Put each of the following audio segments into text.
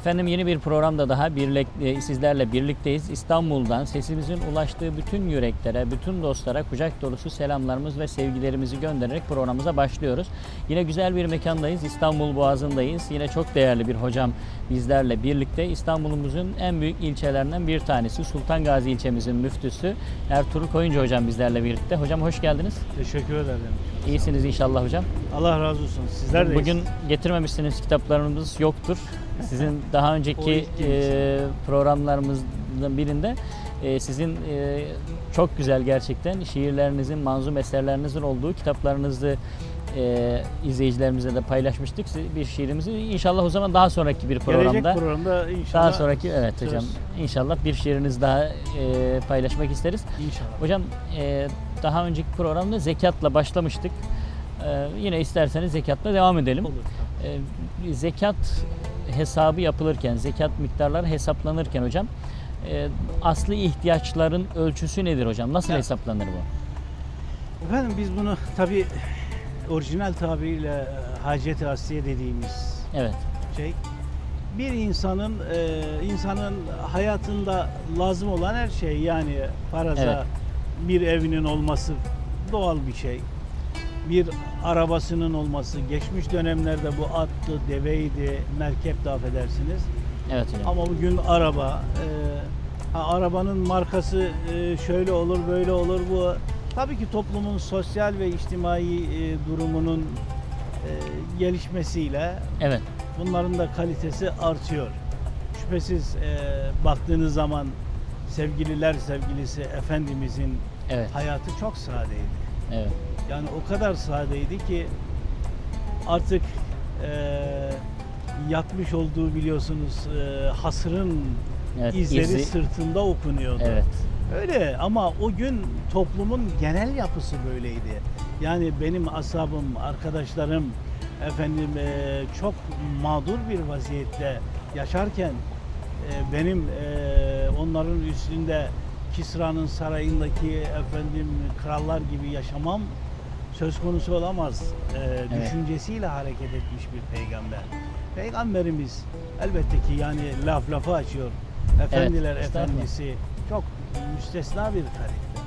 Efendim yeni bir programda daha birlik, e, sizlerle birlikteyiz. İstanbul'dan sesimizin ulaştığı bütün yüreklere, bütün dostlara kucak dolusu selamlarımız ve sevgilerimizi göndererek programımıza başlıyoruz. Yine güzel bir mekandayız. İstanbul Boğazı'ndayız. Yine çok değerli bir hocam bizlerle birlikte. İstanbul'umuzun en büyük ilçelerinden bir tanesi Sultan Gazi ilçemizin müftüsü Ertuğrul Koyuncu hocam bizlerle birlikte. Hocam hoş geldiniz. Teşekkür ederim. İyisiniz inşallah hocam. Allah razı olsun. Sizler de Bugün getirmemişsiniz kitaplarımız yoktur. Sizin daha önceki e, programlarımızdan birinde e, sizin e, çok güzel gerçekten şiirlerinizin, manzum eserlerinizin olduğu kitaplarınızı e, izleyicilerimize de paylaşmıştık. Bir şiirimizi inşallah o zaman daha sonraki bir programda gelecek programda inşallah. daha sonraki evet söz. hocam inşallah bir şiiriniz daha e, paylaşmak isteriz. İnşallah. Hocam e, daha önceki programda zekatla başlamıştık. E, yine isterseniz zekatla devam edelim. Olur. E, zekat hesabı yapılırken, zekat miktarları hesaplanırken hocam e, asli ihtiyaçların ölçüsü nedir hocam? Nasıl Ya- hesaplanır bu? Efendim biz bunu tabi orijinal tabiriyle e, hacet-i asliye dediğimiz Evet. şey bir insanın e, insanın hayatında lazım olan her şey yani faraza Evet. bir evinin olması doğal bir şey. Bir arabasının olması, geçmiş dönemlerde bu attı, deveydi, merkep de affedersiniz. Evet hocam. Ama bugün araba, e, ha, arabanın markası e, şöyle olur, böyle olur. Bu tabii ki toplumun sosyal ve içtimai e, durumunun e, gelişmesiyle Evet. bunların da kalitesi artıyor. Şüphesiz e, baktığınız zaman sevgililer sevgilisi Efendimizin Evet. hayatı çok sadeydi. Evet. Yani o kadar sadeydi ki artık e, yatmış olduğu biliyorsunuz e, hasrın Evet. izleri izi- sırtında okunuyordu. Evet. Öyle ama o gün toplumun genel yapısı böyleydi. Yani benim asabım, arkadaşlarım efendim e, çok mağdur bir vaziyette yaşarken e, benim e, onların üstünde Kisra'nın sarayındaki efendim krallar gibi yaşamam söz konusu olamaz e, düşüncesiyle hareket etmiş bir peygamber. Peygamberimiz elbette ki yani laf lafı açıyor. Efendiler estağfurullah. efendisi çok müstesna bir karakter.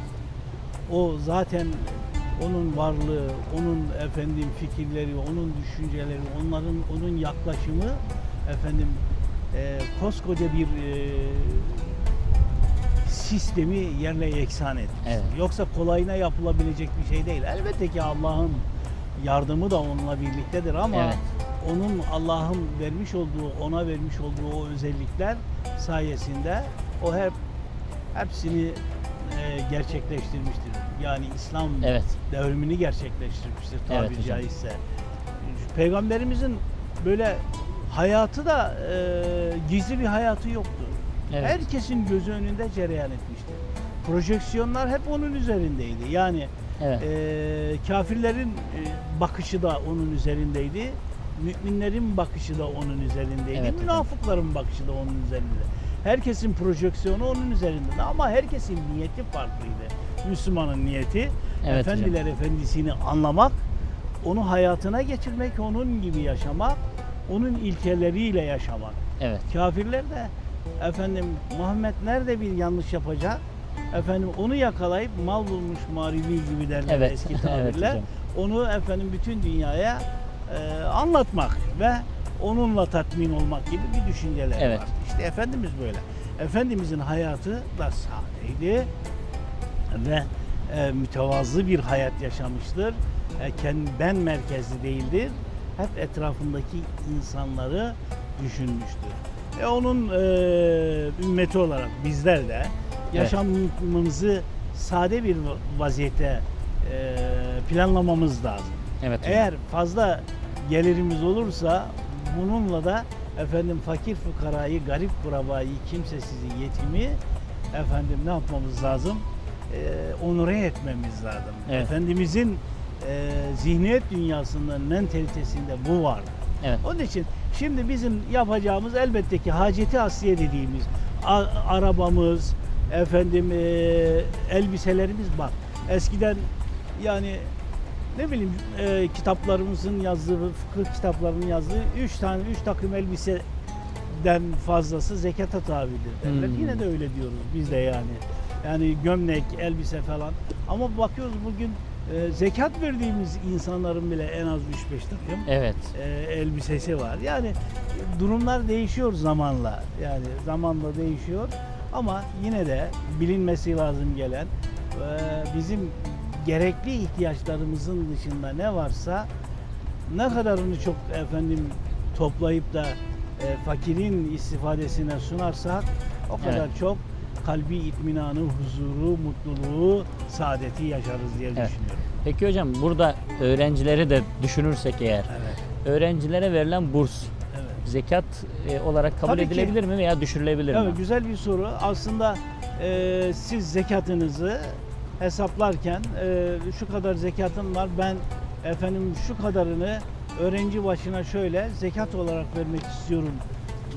O zaten onun varlığı, onun efendim fikirleri, onun düşünceleri, onların onun yaklaşımı efendim e, koskoca bir e, sistemi yerle yeksan etmiş. Evet. Yoksa kolayına yapılabilecek bir şey değil. Elbette ki Allah'ın yardımı da onunla birliktedir ama Evet. onun Allah'ın vermiş olduğu, ona vermiş olduğu o özellikler sayesinde o hep hepsini e, gerçekleştirmiştir. Yani İslam Evet. devrimini gerçekleştirmiştir tabiri Evet caizse. Peygamberimizin böyle hayatı da e, gizli bir hayatı yoktu. Evet. Herkesin gözü önünde cereyan etmiştir. Projeksiyonlar hep onun üzerindeydi. Yani Evet. e, kafirlerin e, bakışı da onun üzerindeydi. Müminlerin bakışı da onun üzerindeydi. Evet hocam. Münafıkların bakışı da onun üzerinde. Herkesin projeksiyonu onun üzerinde ama herkesin niyeti farklıydı. Müslümanın niyeti Evet hocam. efendiler efendisini anlamak, onu hayatına geçirmek, onun gibi yaşamak, onun ilkeleriyle yaşamak. Evet. Kafirler de efendim Muhammed nerede bir yanlış yapacak? Efendim onu yakalayıp mal bulmuş marivi gibi derler Evet. eski Evet tabirler. hocam. onu efendim bütün dünyaya e, anlatmak ve onunla tatmin olmak gibi bir düşünceler Evet. var. İşte Efendimiz böyle. Efendimizin hayatı da sadeydi ve e, mütevazı bir hayat yaşamıştır. E, kendi ben merkezli değildir. Hep etrafındaki insanları düşünmüştür. E, onun e, ümmeti olarak bizler de yaşamımızı sade bir vaziyette e, planlamamız lazım. Evet. hocam. Eğer fazla gelirimiz olursa bununla da efendim fakir fukarayı, garip kurabayı, kimsesizi, yetimi efendim ne yapmamız lazım? Ee, onure etmemiz lazım. Evet. Efendimizin e, zihniyet dünyasında, mentalitesinde bu var. Evet. Onun için şimdi bizim yapacağımız elbette ki haceti asliye dediğimiz arabamız, efendim e, elbiselerimiz bak. Eskiden yani ne bileyim e, kitaplarımızın yazdığı, fıkıh kitaplarının yazdığı üç tane, üç takım elbise den fazlası zekata tabidir derler. Hmm. Yine de öyle diyoruz biz de yani. Yani gömlek, elbise falan. Ama bakıyoruz bugün e, zekat verdiğimiz insanların bile en az 3-5 takım Evet. e, elbisesi var. Yani durumlar değişiyor zamanla. Yani zamanla değişiyor. Ama yine de bilinmesi lazım gelen e, bizim gerekli ihtiyaçlarımızın dışında ne varsa ne kadarını çok efendim toplayıp da e, fakirin istifadesine sunarsak o kadar Evet. çok kalbi itminanı, huzuru, mutluluğu, saadeti yaşarız diye Evet. düşünüyorum. Peki hocam burada öğrencileri de düşünürsek eğer Evet. öğrencilere verilen burs Evet. zekat e, olarak kabul Tabii ki. edilebilir mi veya düşürülebilir mi? Evet güzel bir soru. Aslında e, siz zekatınızı hesaplarken e, şu kadar zekatım var ben efendim şu kadarını öğrenci başına şöyle zekat olarak vermek istiyorum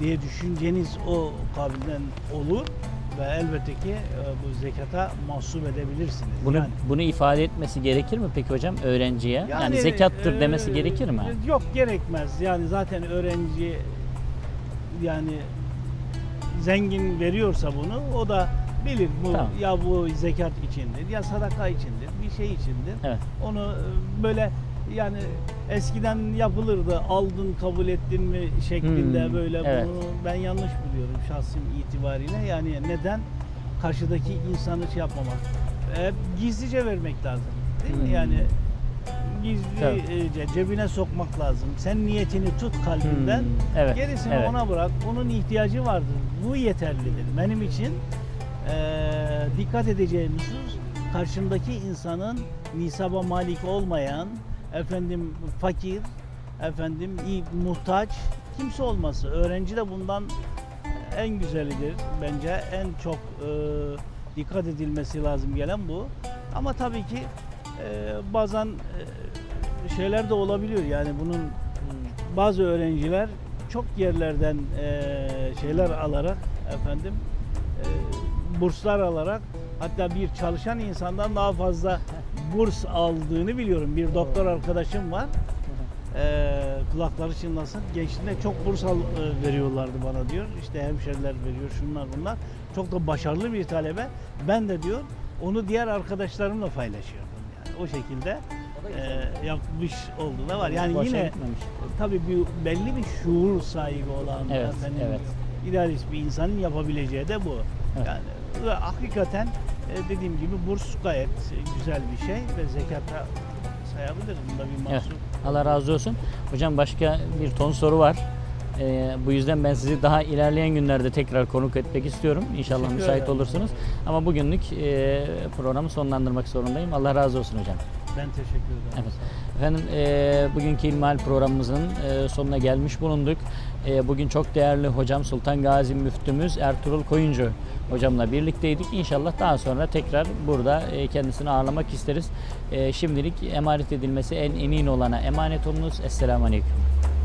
diye düşünceniz o kabilden olur ve elbette ki e, bu zekata mahsup edebilirsiniz. Bunu Yani- bunu ifade etmesi gerekir mi peki hocam öğrenciye? Yani, zekattır e, demesi gerekir mi? Yok gerekmez. Yani zaten öğrenci yani zengin veriyorsa bunu o da bilir bu Tamam. ya bu zekat içindir ya sadaka içindir bir şey içindir. Evet. Onu e, böyle yani eskiden yapılırdı aldın kabul ettin mi şeklinde Hmm, böyle evet. bunu ben yanlış buluyorum şahsım itibariyle. Yani neden karşıdaki insanı şey yapmamak? E, gizlice vermek lazım. Değil mi? Hmm. Yani gizlice Tabii. cebine sokmak lazım. Sen niyetini tut kalbinden. Hmm, evet, Gerisini evet. ona bırak. Onun ihtiyacı vardır. Bu yeterlidir. Benim için eee, dikkat edeceğimiz husus karşımdaki insanın nisaba malik olmayan, efendim fakir, efendim iyi, muhtaç kimse olması. Öğrenci de bundan en güzelidir bence. En çok eee, dikkat edilmesi lazım gelen bu. Ama tabii ki eee, bazen eee, şeyler de olabiliyor. Yani bunun bazı öğrenciler çok yerlerden eee, şeyler alarak efendim eee, burslar alarak hatta bir çalışan insandan daha fazla burs aldığını biliyorum. Bir doktor arkadaşım var. Eee, kulakları çınlasın. Gençliğinde çok burs al, e, veriyorlardı bana diyor. İşte hemşeriler veriyor şunlar bunlar. Çok da başarılı bir talebe. Ben de diyor onu diğer arkadaşlarımla paylaşıyordum. Yani o şekilde eee, yapmış olduğu da var. Yani yine gitmemiş. tabii bir belli bir şuur sahibi olan Evet, efendim, evet. idealist bir insanın yapabileceği de bu. Evet. Yani ve hakikaten e, dediğim gibi burs gayet güzel bir şey ve zekata sayabiliriz. Bunda bir Evet. mahsur. Allah razı olsun. Hocam başka bir ton soru var. Ee, bu yüzden ben sizi daha ilerleyen günlerde tekrar konuk etmek istiyorum. İnşallah Teşekkür müsait ederim. olursunuz. Ama bugünlük e, programı sonlandırmak zorundayım. Allah razı olsun hocam. Ben teşekkür ederim. Evet. Efendim e, bugünkü İlmihal programımızın e, sonuna gelmiş bulunduk. E, bugün çok değerli hocam Sultan Gazi Müftümüz Ertuğrul Koyuncu hocamla birlikteydik. İnşallah daha sonra tekrar burada e, kendisini ağırlamak isteriz. E, şimdilik emanet edilmesi en emin olana emanet olunuz. Esselamu Aleyküm.